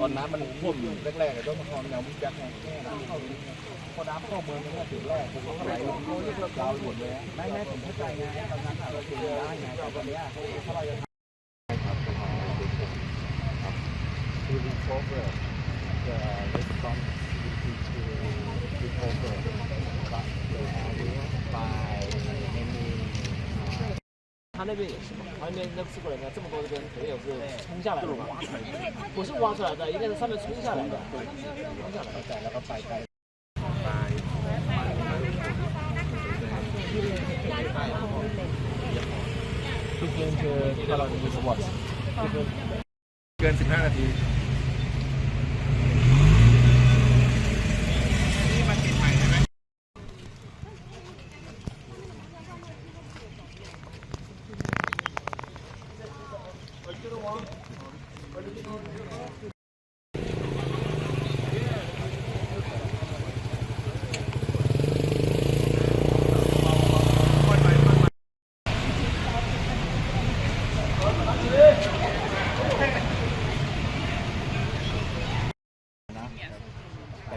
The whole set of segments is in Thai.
ตอนน้ำมันท่วมอยู่แรกๆก็ต้องมาคลองแนวมุกยักษ์ไงแค่น้ำเข้านี้พอน้ำเข้าเมืองนี่ก็ถึงแรกผมก็ไหลลงโน้นเรียกว่าหมดเลยไม่ไม่ผมเข้าใจไงตอนนั้นเราถึงได้ไงแต่ตอนนี้ถ้าเราจะ 他那边也是嘛，他那边那四个人呢，这么多人肯定有是冲下来的嘛，不是挖出来的，应该是上面冲下来的，冲下来的。 แต่แล้วก็ไปไกลคือเกมคือถ้าเรามีสวอตเกิน 15 นาที แต่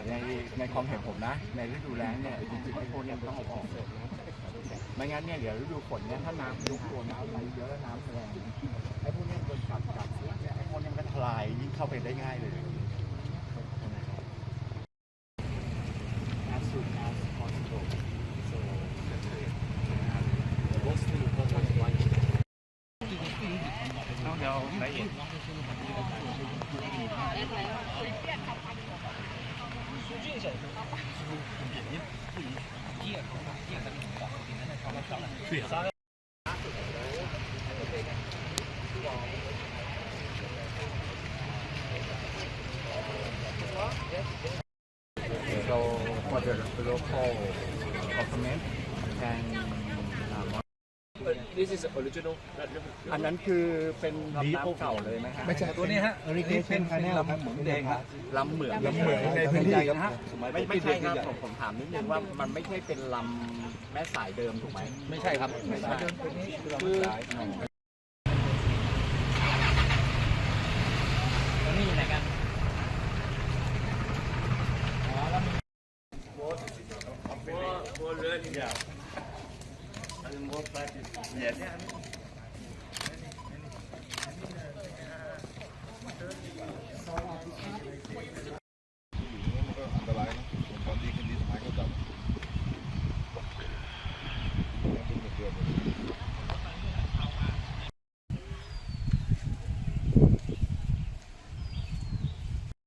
ในในความเห็นผมนะ ในฤดูแล้งเนี่ยจริงๆไอ้พวกเนี้ยมันต้องเอาออกไม่งั้นเนี่ยเดี๋ยวฤดูฝนเนี่ยถ้าน้ำยุบตัวน้ำไหลเยอะแล้วน้ำแรงไอ้พวกเนี้ย กัดกัดเสียเนี่ยไอ้พวกเนี้มันก็ทลายยิ่งเข้าไปได้ง่ายเลย as possible so the most important one ต้องเดี๋ยวละเอียด So for the local government can 呃，this is original，อันนั้นคือเป็นลำน้ำเก่าเลยไหมฮะไม่ใช่ตัวนี้ฮะ irrigation canal ครับเหมืองแดงครับลำเหมืองลำเหมืองในพื้นที่นะฮะไม่ไม่ใช่ครับผมผมถามนิดนึงว่ามันไม่ใช่เป็นลำแม่สายเดิมถูกไหมไม่ใช่ครับไม่ใช่คือ already. Yeah. I'm more practice. Yes. Yeah,